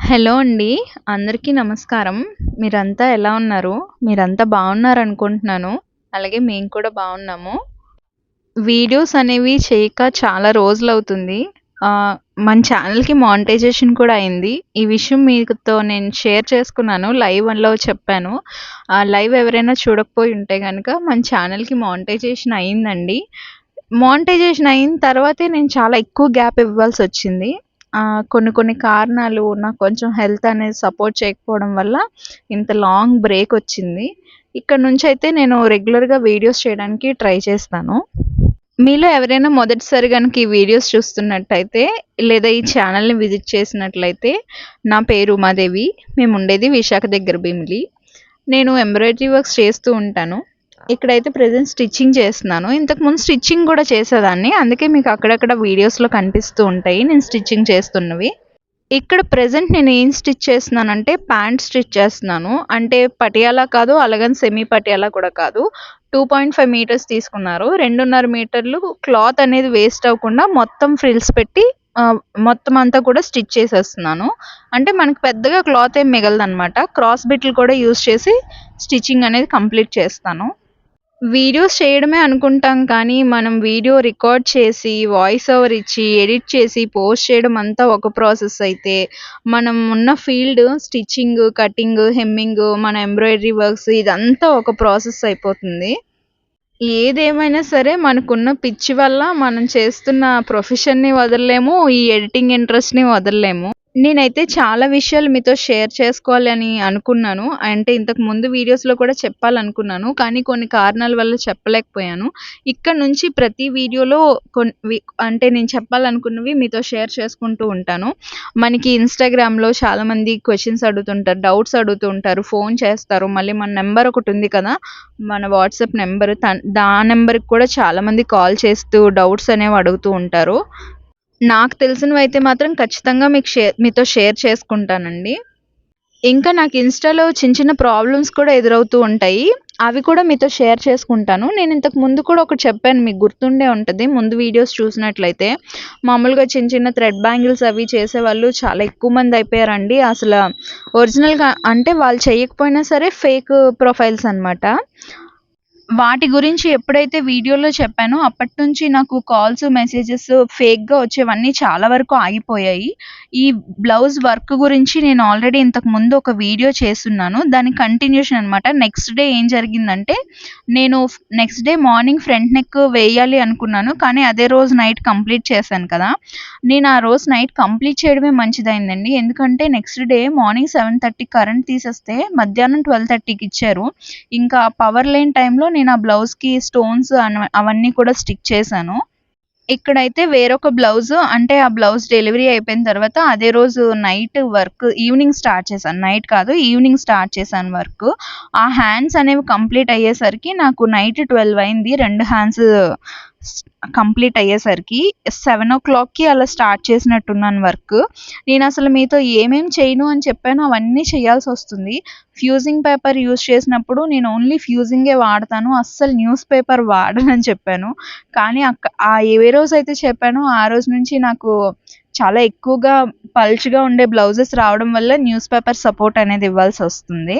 Hello అండి. అందరికీ నమస్కారం. మీరంతా ఎలా ఉన్నారు? మీరంతా బాగున్నారనుకుంటున్నాను. అలాగే మేము కూడా బాగున్నాము. వీడియోస్ అనేవి చేయక చాలా రోజులు అవుతుంది మన ఛానల్కి మానిటైజేషన్ కూడా అయింది. ఈ విషయం మీతో నేను షేర్ చేసుకున్నాను. లైవ్‌లో చెప్పాను. లైవ్ ఎవరైనా చూడకపోయి ఉంటే కనుక మన ఛానల్కి మానిటైజేషన్ అయిందండి. మానిటైజేషన్ అయిన తర్వాతే నేను చాలా ఎక్కువ గ్యాప్ ఇవ్వాల్సి వచ్చింది కొన్ని కొన్ని కారణాలు నాకు కొంచెం హెల్త్ అనేది సపోర్ట్ చేయకపోవడం వల్ల ఇంత లాంగ్ బ్రేక్ వచ్చింది. ఇక్కడ నుంచి అయితే నేను రెగ్యులర్‌గా వీడియోస్ చేయడానికి ట్రై చేస్తాను. మీలో ఎవరైనా మొదటిసారి కనుక ఈ వీడియోస్ చూస్తున్నట్టయితే లేదా ఈ ఛానల్ని విజిట్ చేసినట్లయితే నా పేరు ఉమాదేవి. మేముండేది విశాఖ దగ్గర భీమిలి. నేను ఎంబ్రాయిడరీ వర్క్స్ చేస్తూ ఉంటాను. ఇక్కడైతే ప్రజెంట్ స్టిచ్చింగ్ చేస్తున్నాను. ఇంతకుముందు స్టిచ్చింగ్ కూడా చేసేదాన్ని. అందుకే మీకు అక్కడక్కడ వీడియోస్‌లో కనిపిస్తూ ఉంటాయి నేను స్టిచ్చింగ్ చేస్తున్నవి. ఇక్కడ ప్రజెంట్ నేను ఏం స్టిచ్ చేస్తున్నానంటే ప్యాంట్ స్టిచ్ చేస్తున్నాను. అంటే పటియాలా కాదు, అలాగని సెమీ పటియాలా కూడా కాదు. 2.5 మీటర్స్ తీసుకున్నారు. 2.5 మీటర్లు క్లాత్ అనేది వేస్ట్ అవ్వకుండా మొత్తం ఫ్రిల్స్ పెట్టి మొత్తం అంతా కూడా స్టిచ్ చేసేస్తున్నాను. అంటే మనకు పెద్దగా క్లాత్ ఏం మిగలదనమాట. క్రాస్ బిట్లు కూడా యూజ్ చేసి స్టిచ్చింగ్ అనేది కంప్లీట్ చేస్తాను. వీడియోస్ చేయడమే అనుకుంటాం కానీ, మనం వీడియో రికార్డ్ చేసి, వాయిస్ ఓవర్ ఇచ్చి, ఎడిట్ చేసి, పోస్ట్ చేయడం అంతా ఒక ప్రాసెస్ అయితే, మనం ఉన్న ఫీల్డ్ స్టిచ్చింగ్, కటింగ్, హెమ్మింగ్, మన ఎంబ్రాయిడరీ వర్క్స్ ఇదంతా ఒక ప్రాసెస్ అయిపోతుంది. ఏదేమైనా సరే మనకున్న పిచ్చి వల్ల మనం చేస్తున్న ప్రొఫెషన్‌ని వదలలేము. ఈ ఎడిటింగ్ ఇంట్రెస్ట్‌ని వదలలేము. నేనైతే చాలా విషయాలు మీతో షేర్ చేసుకోవాలి అని అనుకున్నాను. అంటే ఇంతకు ముందు వీడియోస్‌లో కూడా చెప్పాలనుకున్నాను. కానీ కొన్ని కారణాల వల్ల చెప్పలేకపోయాను. ఇక్కడ నుంచి ప్రతి వీడియోలో కొన్ వి అంటే నేను చెప్పాలనుకున్నవి మీతో షేర్ చేసుకుంటూ ఉంటాను. మనకి ఇన్‌స్టాగ్రామ్‌లో చాలామంది క్వెషన్స్ అడుగుతుంటారు. డౌట్స్ అడుగుతూ ఉంటారు. ఫోన్ చేస్తారు. మళ్ళీ మన నంబర్ ఒకటుంది కదా! మన వాట్సాప్ నంబర్ తన్ దా నంబర్‌కి కూడా చాలామంది కాల్ చేస్తూ డౌట్స్ అనేవి అడుగుతూ ఉంటారు. నాకు తెలిసినవైతే మాత్రం ఖచ్చితంగా మీకు షేర్ మీతో షేర్ చేసుకుంటానండి. ఇంకా నాకు ఇన్‌స్టాలో చిన్న చిన్న ప్రాబ్లమ్స్ కూడా ఎదురవుతూ ఉంటాయి. అవి కూడా మీతో షేర్ చేసుకుంటాను. నేను ఇంతకు ముందు కూడా ఒకటి చెప్పాను మీకు గుర్తుండే ఉంటుంది ముందు వీడియోస్ చూసినట్లయితే మామూలుగా చిన్న చిన్న థ్రెడ్ బ్యాంగిల్స్ అవి చేసేవాళ్ళు చాలా ఎక్కువ మంది అయిపోయారండి. అసలు ఒరిజినల్‌గా అంటే వాళ్ళు చేయకపోయినా సరే ఫేక్ ప్రొఫైల్స్ అనమాట. వాటి గురించి ఎప్పుడైతే వీడియోలో చెప్పానో అప్పటినుంచి నాకు కాల్స్, మెసేజెస్ ఫేక్‌గా వచ్చేవన్నీ చాలా వరకు ఆగిపోయాయి. ఈ బ్లౌజ్ వర్క్ గురించి నేను ఆల్రెడీ ఇంతకు ముందు ఒక వీడియో చేస్తున్నాను దాని కంటిన్యూషన్ అనమాట. నెక్స్ట్ డే ఏం జరిగిందంటే నేను next day morning front neck వేయాలి అనుకున్నాను. కానీ అదే రోజు నైట్ కంప్లీట్ చేశాను కదా! నేను ఆ రోజు నైట్ కంప్లీట్ చేయడమే మంచిదైందండి ఎందుకంటే నెక్స్ట్ డే మార్నింగ్ 7:30కి కరెంట్ తీసేస్తే మధ్యాహ్నం 12:30కి ఇచ్చారు. ఇంకా పవర్ లేని టైంలో నేను ఆ బ్లౌజ్‌కి స్టోన్స్ అవన్నీ కూడా స్టిక్ చేశాను. ఇక్కడైతే వేరొక బ్లౌజ్ అంటే ఆ బ్లౌజ్ డెలివరీ అయిపోయిన తర్వాత అదే రోజు నైట్ వర్క్ ఈవినింగ్ స్టార్ట్ చేశాను. నైట్ కాదు ఈవినింగ్ స్టార్ట్ చేశాను వర్క్. ఆ హ్యాండ్స్ అనేవి కంప్లీట్ అయ్యేసరికి నాకు నైట్ 12 అయింది. రెండు హ్యాండ్స్ కంప్లీట్ అయ్యేసరికి 7:00కి అలా స్టార్ట్ చేసినట్టున్నాను వర్క్. నేను అసలు మీతో ఏమేం చేయను అని చెప్పానో అవన్నీ చేయాల్సి వస్తుంది ఫ్యూజింగ్ పేపర్ యూజ్ చేసినప్పుడు నేను ఓన్లీ ఫ్యూజింగే వాడతాను. అస్సలు న్యూస్ పేపర్ వాడనని చెప్పాను. కానీ అక్క ఆ ఏ రోజైతే చెప్పానో ఆ రోజు నుంచి నాకు చాలా ఎక్కువగా పల్చగా ఉండే బ్లౌజెస్ రావడం వల్ల న్యూస్ పేపర్ సపోర్ట్ అనేది ఇవ్వాల్సి వస్తుంది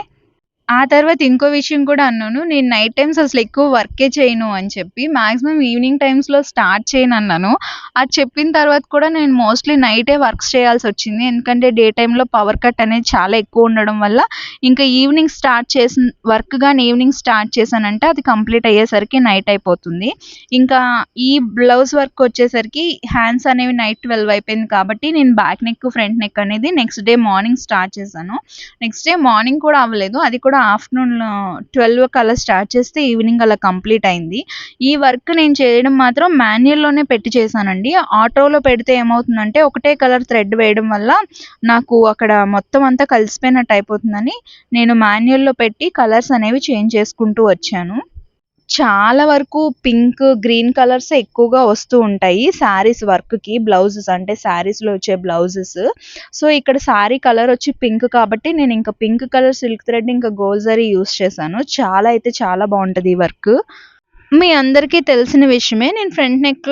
ఆ తర్వాత ఇంకో విషయం కూడా అన్నాను. నేను నైట్ టైమ్స్ అసలు ఎక్కువ వర్కే చేయను అని చెప్పి మాక్సిమం ఈవినింగ్ టైమ్స్‌లో స్టార్ట్ చేయను అన్నాను అది చెప్పిన తర్వాత కూడా నేను మోస్ట్‌లీ నైటే వర్క్స్ చేయాల్సొచ్చింది. ఎందుకంటే డే టైంలో పవర్ కట్ అనేది చాలా ఎక్కువ ఉండడం వల్ల ఇంకా ఈవినింగ్ స్టార్ట్ చేసిన వర్క్ కానీ ఈవినింగ్ స్టార్ట్ చేశానంటే అది కంప్లీట్ అయ్యేసరికి నైట్ అయిపోతుంది. ఇంకా ఈ బ్లౌజ్ వర్క్ వచ్చేసరికి హ్యాండ్స్ అనేవి నైట్ 12 అయిపోయింది కాబట్టి నేను బ్యాక్ నెక్, ఫ్రంట్ నెక్ అనేది నెక్స్ట్ డే మార్నింగ్ స్టార్ట్ చేశాను. నెక్స్ట్ డే మార్నింగ్ కూడా అవ్వలేదు. అది కూడా ఆఫ్టర్‌నూన్ 12కి అలా స్టార్ట్ చేస్తే ఈవినింగ్ అలా కంప్లీట్ అయింది. ఈ వర్క్ నేను చేయడం మాత్రం మాన్యువల్లోనే పెట్టి చేశానండి. ఆటోలో పెడితే ఏమవుతుందంటే ఒకటే కలర్ థ్రెడ్ వేయడం వల్ల నాకు అక్కడ మొత్తం అంతా కలిసిపోయినట్టు అయిపోతుందని నేను మాన్యువల్లో పెట్టి కలర్స్ అనేవి చేంజ్ చేసుకుంటూ వచ్చాను. చాలా వరకు పింక్, గ్రీన్ కలర్స్ ఎక్కువగా వస్తూ ఉంటాయి. శారీస్ వర్క్‌కి బ్లౌజెస్ అంటే శారీస్‌లో వచ్చే బ్లౌజెస్. సో, ఇక్కడ శారీ కలర్ వచ్చి పింక్ కాబట్టి నేను ఇంకా పింక్ కలర్ సిల్క్ థ్రెడ్ ఇంకా గోల్జరీ యూస్ చేశాను. చాలా అయితే చాలా బాగుంటుంది ఈ వర్క్. మీ అందరికీ తెలిసిన విషయమే. నేను ఫ్రంట్ నెక్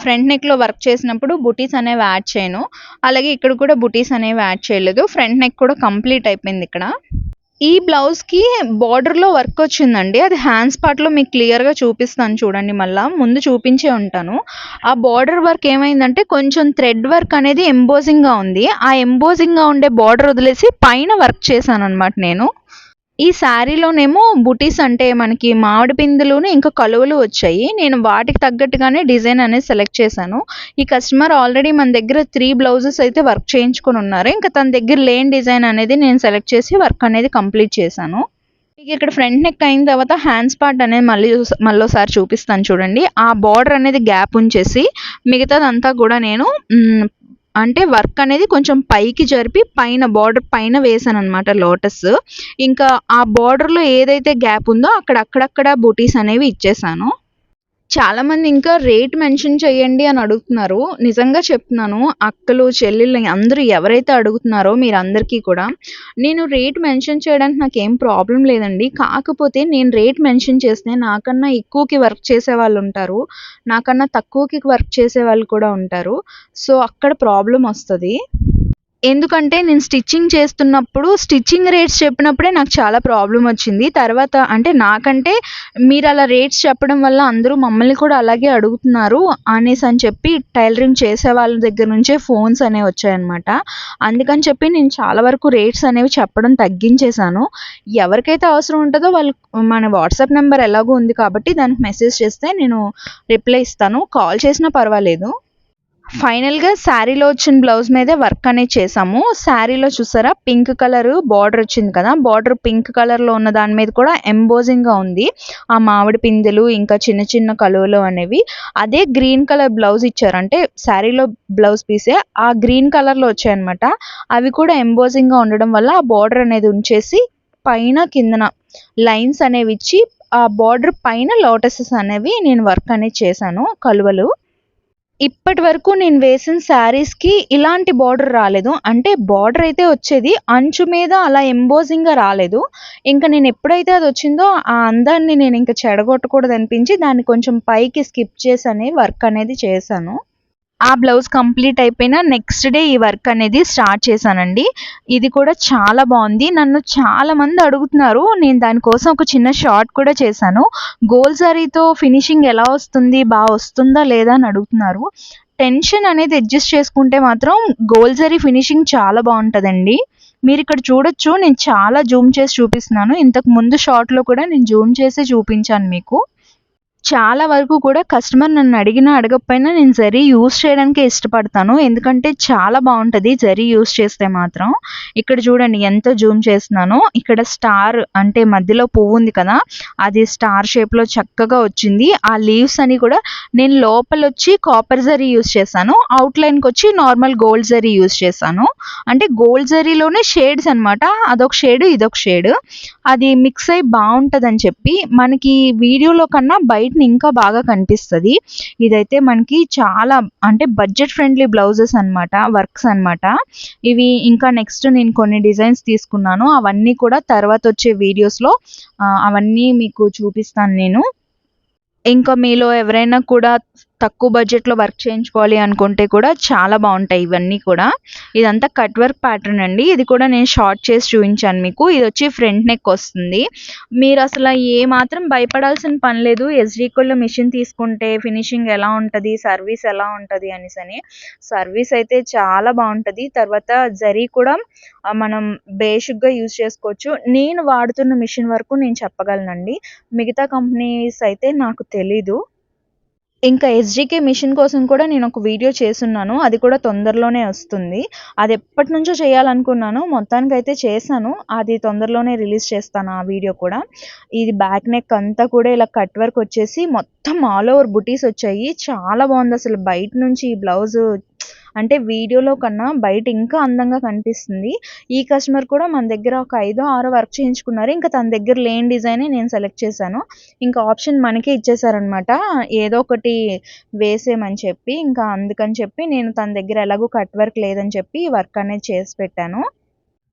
ఫ్రంట్ నెక్లో వర్క్ చేసినప్పుడు బుటీస్ అనేవి యాడ్ చేయను అలాగే ఇక్కడ కూడా బుటీస్ అనేవి యాడ్ చేయలేదు ఫ్రంట్ నెక్ కూడా కంప్లీట్ అయిపోయింది ఇక్కడ ఈ బ్లౌజ్కి బార్డర్లో వర్క్ వచ్చిందండి. అది హ్యాండ్స్ పార్ట్లో మీకు క్లియర్గా చూపిస్తాను చూడండి మళ్ళీ. ముందు చూపించే ఉంటాను. ఆ బార్డర్ వర్క్ ఏమైందంటే కొంచెం థ్రెడ్ వర్క్ అనేది ఎంబోజింగ్గా ఉంది. ఆ ఎంబోజింగ్గా ఉండే బార్డర్ వదిలేసి పైన వర్క్ చేశాను అనమాట నేను. ఈ శారీలోనేమో బుటీస్ అంటే మనకి మామిడి పిందులును ఇంకా కలువలు వచ్చాయి. నేను వాటికి తగ్గట్టుగానే డిజైన్ అనేది సెలెక్ట్ చేశాను. ఈ కస్టమర్ ఆల్రెడీ మన దగ్గర త్రీ బ్లౌజెస్ అయితే వర్క్ చేయించుకుని ఉన్నారు. ఇంకా తన దగ్గర లేని డిజైన్ అనేది నేను సెలెక్ట్ చేసి వర్క్ అనేది కంప్లీట్ చేశాను. మీకు ఇక్కడ ఫ్రంట్ నెక్ అయిన తర్వాత హ్యాండ్స్ పార్ట్ అనేది మళ్ళీ మళ్ళీసారి చూపిస్తాను చూడండి. ఆ బార్డర్ అనేది గ్యాప్ ఉంచేసి మిగతాదంతా కూడా నేను అంటే వర్క్ అనేది కొంచెం పైకి జరిపి పైన బార్డర్ పైన వేసాను అనమాట లోటస్. ఇంకా ఆ బార్డర్లో ఏదైతే గ్యాప్ ఉందో అక్కడ అక్కడక్కడ బూటీస్ అనేవి ఇచ్చేసాను. చాలామంది ఇంకా రేట్ మెన్షన్ చేయండి అని అడుగుతున్నారు. నిజంగా చెప్తున్నాను అక్కలు చెల్లెళ్ళు అందరూ ఎవరైతే అడుగుతున్నారో మీరందరికీ కూడా నేను రేట్ మెన్షన్ చేయడానికి నాకు ఏం ప్రాబ్లం లేదండి. కాకపోతే నేను రేట్ మెన్షన్ చేస్తే నాకన్నా ఎక్కువకి వర్క్ చేసే వాళ్ళు ఉంటారు. నాకన్నా తక్కువకి వర్క్ చేసే వాళ్ళు కూడా ఉంటారు. సో అక్కడ ప్రాబ్లం వస్తుంది. ఎందుకంటే నేను స్టిచ్చింగ్ చేస్తున్నప్పుడు స్టిచ్చింగ్ రేట్స్ చెప్పినప్పుడే నాకు చాలా ప్రాబ్లం వచ్చింది. తర్వాత అంటే నాకంటే మీరు అలా రేట్స్ చెప్పడం వల్ల అందరూ మమ్మల్ని కూడా అలాగే అడుగుతున్నారు అనేసి అని చెప్పి టైలరింగ్ చేసే వాళ్ళ దగ్గర నుంచే ఫోన్స్ అనేవి వచ్చాయన్నమాట. అందుకని చెప్పి నేను చాలా వరకు రేట్స్ అనేవి చెప్పడం తగ్గించేశాను. ఎవరికైతే అవసరం ఉంటుందో వాళ్ళు మన వాట్సాప్ నెంబర్ ఎలాగో ఉంది కాబట్టి దానికి మెసేజ్ చేస్తే నేను రిప్లై ఇస్తాను. కాల్ చేసినా పర్వాలేదు. ఫైనల్గా శారీలో వచ్చిన బ్లౌజ్ మీదే వర్క్ అనేది చేసాము శారీలో చూసారా పింక్ కలర్ బార్డర్ వచ్చింది కదా బార్డర్ పింక్ కలర్లో ఉన్న దాని మీద కూడా ఎంబోజింగ్గా ఉంది. ఆ మామిడి పిందెలు ఇంకా చిన్న చిన్న కలువలు అనేవి. అదే గ్రీన్ కలర్ బ్లౌజ్ ఇచ్చారు. అంటే శారీలో బ్లౌజ్ పీసే ఆ గ్రీన్ కలర్లో వచ్చాయన్నమాట. అవి కూడా ఎంబోజింగ్గా ఉండడం వల్ల ఆ బార్డర్ అనేది ఉంచేసి పైన కిందన లైన్స్ అనేవి ఇచ్చి ఆ బార్డర్ పైన లోటసెస్ అనేవి నేను వర్క్ అనేది చేశాను కలువలు. ఇప్పటి వరకు నేను వేసిన శారీస్కి ఇలాంటి బార్డర్ రాలేదు. అంటే బార్డర్ అయితే వచ్చేది అంచు మీద అలా ఎంబోజింగ్గా రాలేదు. ఇంకా నేను ఎప్పుడైతే అది వచ్చిందో ఆ అందాన్ని నేను ఇంకా చెడగొట్టకూడదు అనిపించి దాన్ని కొంచెం పైకి స్కిప్ చేసి వర్క్ అనేది చేశాను. ఆ బ్లౌజ్ కంప్లీట్ అయిపోయిన నెక్స్ట్ డే ఈ వర్క్ అనేది స్టార్ట్ చేశానండి. ఇది కూడా చాలా బాగుంది. నన్ను చాలా మంది అడుగుతున్నారు. నేను దానికోసం ఒక చిన్న షార్ట్ కూడా చేశాను. గోల్ సారీతో ఫినిషింగ్ ఎలా వస్తుంది బాగా వస్తుందా లేదా అని అడుగుతున్నారు. టెన్షన్ అనేది అడ్జస్ట్ చేసుకుంటే మాత్రం గోల్ జరీ ఫినిషింగ్ చాలా బాగుంటుందండి. మీరు ఇక్కడ చూడొచ్చు. నేను చాలా జూమ్ చేసి చూపిస్తున్నాను. ఇంతకు ముందు షార్ట్లో కూడా నేను జూమ్ చేసి చూపించాను మీకు. చాలా వరకు కూడా కస్టమర్ నన్ను అడిగినా అడగకపోయినా నేను జరీ యూస్ చేయడానికి ఇష్టపడతాను. ఎందుకంటే చాలా బాగుంటుంది జరీ యూస్ చేస్తే మాత్రం. ఇక్కడ చూడండి ఎంత జూమ్ చేస్తున్నానో. ఇక్కడ స్టార్ అంటే మధ్యలో పువ్వు ఉంది కదా అది స్టార్ షేప్లో చక్కగా వచ్చింది. ఆ లీవ్స్ అని కూడా నేను లోపల వచ్చి కాపర్ జరీ యూస్ చేశాను. అవుట్లైన్కి వచ్చి నార్మల్ గోల్డ్ జరీ యూస్ చేశాను. అంటే గోల్డ్ జరీలోనే షేడ్స్ అనమాట అదొక షేడ్ ఇదొక షేడ్ అది మిక్స్ అయ్యి బాగుంటుందని చెప్పి మనకి వీడియోలో కన్నా బయట ఇంకా బాగా కనిపిస్తుంది. ఇదైతే మనకి చాలా అంటే బడ్జెట్ ఫ్రెండ్లీ బ్లౌజెస్ అనమాట వర్క్స్ అనమాట ఇవి ఇంకా నెక్స్ట్ నేను కొన్ని డిజైన్స్ తీసుకున్నాను. అవన్నీ కూడా తర్వాత వచ్చే వీడియోస్లో అవన్నీ మీకు చూపిస్తాను నేను. ఇంకా మీలో ఎవరైనా కూడా తక్కువ బడ్జెట్లో వర్క్ చేయించుకోవాలి అనుకుంటే కూడా చాలా బాగుంటాయి ఇవన్నీ కూడా. ఇదంతా కట్ వర్క్ ప్యాటర్న్ అండి. ఇది కూడా నేను షార్ట్ చేసి చూపించాను మీకు. ఇది వచ్చి ఫ్రంట్ నెక్ వస్తుంది. మీరు అసలు ఏ మాత్రం భయపడాల్సిన పని లేదు. ఎస్డీకోల్లో మిషన్ తీసుకుంటే ఫినిషింగ్ ఎలా ఉంటుంది? సర్వీస్ ఎలా ఉంటుంది? అనేసి అని. సర్వీస్ అయితే చాలా బాగుంటుంది. తర్వాత జరీ కూడా మనం బేసిక్గా యూజ్ చేసుకోవచ్చు. నేను వాడుతున్న మిషన్ వరకు నేను చెప్పగలనండి. మిగతా కంపెనీస్ అయితే నాకు తెలీదు. ఇంకా ఎస్జీకే మిషన్ కోసం కూడా నేను ఒక వీడియో చేసున్నాను అది కూడా తొందరలోనే వస్తుంది. అది ఎప్పటి నుంచో చేయాలనుకున్నాను. మొత్తానికి అయితే చేశాను. అది తొందరలోనే రిలీజ్ చేస్తాను ఆ వీడియో కూడా. ఇది బ్యాక్ నెక్ అంతా కూడా ఇలా కట్ వర్క్ వచ్చేసి మొత్తం ఆల్ ఓవర్ బుటీస్ వచ్చాయి. చాలా బాగుంది అసలు. బయట నుంచి ఈ బ్లౌజ్ అంటే వీడియోలో కన్నా బయట ఇంకా అందంగా కనిపిస్తుంది. ఈ కస్టమర్ కూడా మన దగ్గర ఒక ఐదో ఆరో వర్క్ చేయించుకున్నారు. ఇంకా తన దగ్గర లేని డిజైనే నేను సెలెక్ట్ చేశాను. ఇంకా ఆప్షన్ మనకే ఇచ్చేసారనమాట ఏదో ఒకటి వేసేయమని చెప్పి ఇంకా అందుకని చెప్పి నేను తన దగ్గర ఎలాగో కట్ వర్క్ లేదని చెప్పి వర్క్ అనేది చేసి పెట్టాను.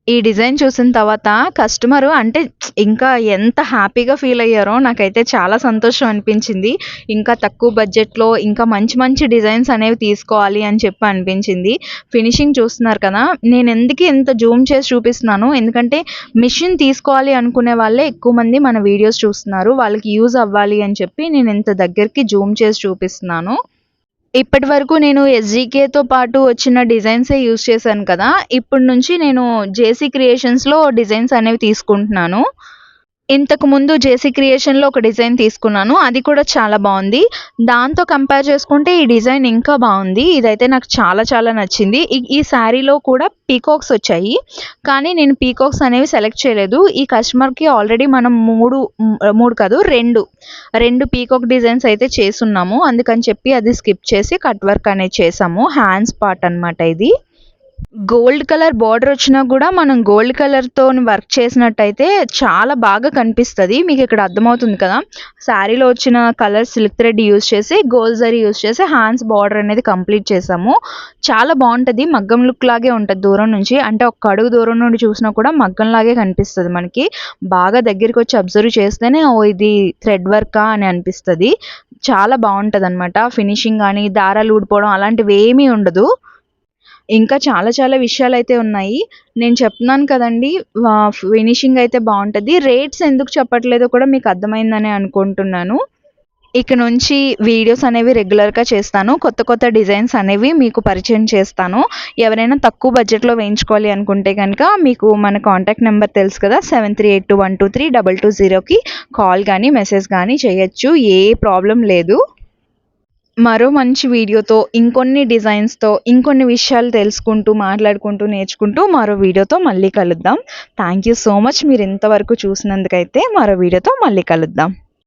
ఈ డిజైన్ చూసిన తర్వాత కస్టమరు అంటే ఇంకా ఎంత హ్యాపీగా ఫీల్ అయ్యారో నాకైతే చాలా సంతోషం అనిపించింది. ఇంకా తక్కువ బడ్జెట్లో ఇంకా మంచి మంచి డిజైన్స్ అనేవి తీసుకోవాలి అని చెప్పి అనిపించింది. ఫినిషింగ్ చూస్తున్నారు కదా నేను ఎందుకు ఇంత జూమ్ చేసి చూపిస్తున్నాను? ఎందుకంటే మిషన్ తీసుకోవాలి అనుకునే వాళ్ళే ఎక్కువ మంది మన వీడియోస్ చూస్తున్నారు. వాళ్ళకి యూజ్ అవ్వాలి అని చెప్పి నేను ఇంత దగ్గరికి జూమ్ చేసి చూపిస్తున్నాను. ఇప్పటి వరకు నేను ఎస్జీకేతో పాటు వచ్చిన డిజైన్సే యూస్ చేశాను కదా ఇప్పటి నుంచి నేను జేసీ క్రియేషన్స్లో డిజైన్స్ అనేవి తీసుకుంటున్నాను. ఇంతకు ముందు జేసీ క్రియేషన్లో ఒక డిజైన్ తీసుకున్నాను. అది కూడా చాలా బాగుంది. దాంతో కంపేర్ చేసుకుంటే ఈ డిజైన్ ఇంకా బాగుంది. ఇదైతే నాకు చాలా చాలా నచ్చింది. ఈ- శారీలో కూడా పీకాక్స్ వచ్చాయి. కానీ నేను పీకాక్స్ అనేవి సెలెక్ట్ చేయలేదు. ఈ కస్టమర్కి ఆల్రెడీ మనం మూడు మూడు కాదు రెండు రెండు పీకాక్ డిజైన్స్ అయితే చేసున్నాము అందుకని చెప్పి అది స్కిప్ చేసి కట్ వర్క్ అనేది చేసాము. హ్యాండ్స్ పార్ట్ అన్నమాట ఇది. గోల్డ్ కలర్ బార్డర్ వచ్చినా కూడా మనం గోల్డ్ కలర్తో వర్క్ చేసినట్టయితే చాలా బాగా కనిపిస్తుంది. మీకు ఇక్కడ అర్థమవుతుంది కదా. శారీలో వచ్చిన కలర్ సిల్క్ థ్రెడ్ యూస్ చేసి గోల్డ్ జరీ యూస్ చేసి హ్యాండ్స్ బార్డర్ అనేది కంప్లీట్ చేసాము. చాలా బాగుంటుంది. మగ్గం లుక్ లాగే ఉంటుంది దూరం నుంచి. అంటే ఒక అడుగు దూరం నుండి చూసినా కూడా మగ్గం లాగే కనిపిస్తుంది మనకి. బాగా దగ్గరికి వచ్చి అబ్జర్వ్ చేస్తేనే ఓ ఇది థ్రెడ్ వర్కా అని అనిపిస్తుంది. చాలా బాగుంటుంది అనమాట ఫినిషింగ్ కానీ దారాలు ఊడిపోవడం అలాంటివి ఏమీ ఉండదు. ఇంకా చాలా చాలా విషయాలు అయితే ఉన్నాయి. నేను చెప్తున్నాను కదండి ఫినిషింగ్ అయితే బాగుంటుంది. రేట్స్ ఎందుకు చెప్పట్లేదో కూడా మీకు అర్థమైందని అనుకుంటున్నాను. ఇక నుంచి వీడియోస్ అనేవి రెగ్యులర్గా చేస్తాను. కొత్త కొత్త డిజైన్స్ అనేవి మీకు పరిచయం చేస్తాను. ఎవరైనా తక్కువ బడ్జెట్లో వేయించుకోవాలి అనుకుంటే కనుక మీకు మన కాంటాక్ట్ నెంబర్ తెలుసు కదా seven three eight two one two three double two జీరోకి కాల్ కానీ మెసేజ్ కానీ చేయొచ్చు. ఏ ప్రాబ్లం లేదు. మరో మంచి వీడియోతో ఇంకొన్ని డిజైన్స్తో ఇంకొన్ని విషయాలు తెలుసుకుంటూ మాట్లాడుకుంటూ నేర్చుకుంటూ మరో వీడియోతో మళ్ళీ కలుద్దాం. థ్యాంక్ యూ సో మచ్ మీరు ఇంతవరకు చూసినందుకైతే మరో వీడియోతో మళ్ళీ కలుద్దాం.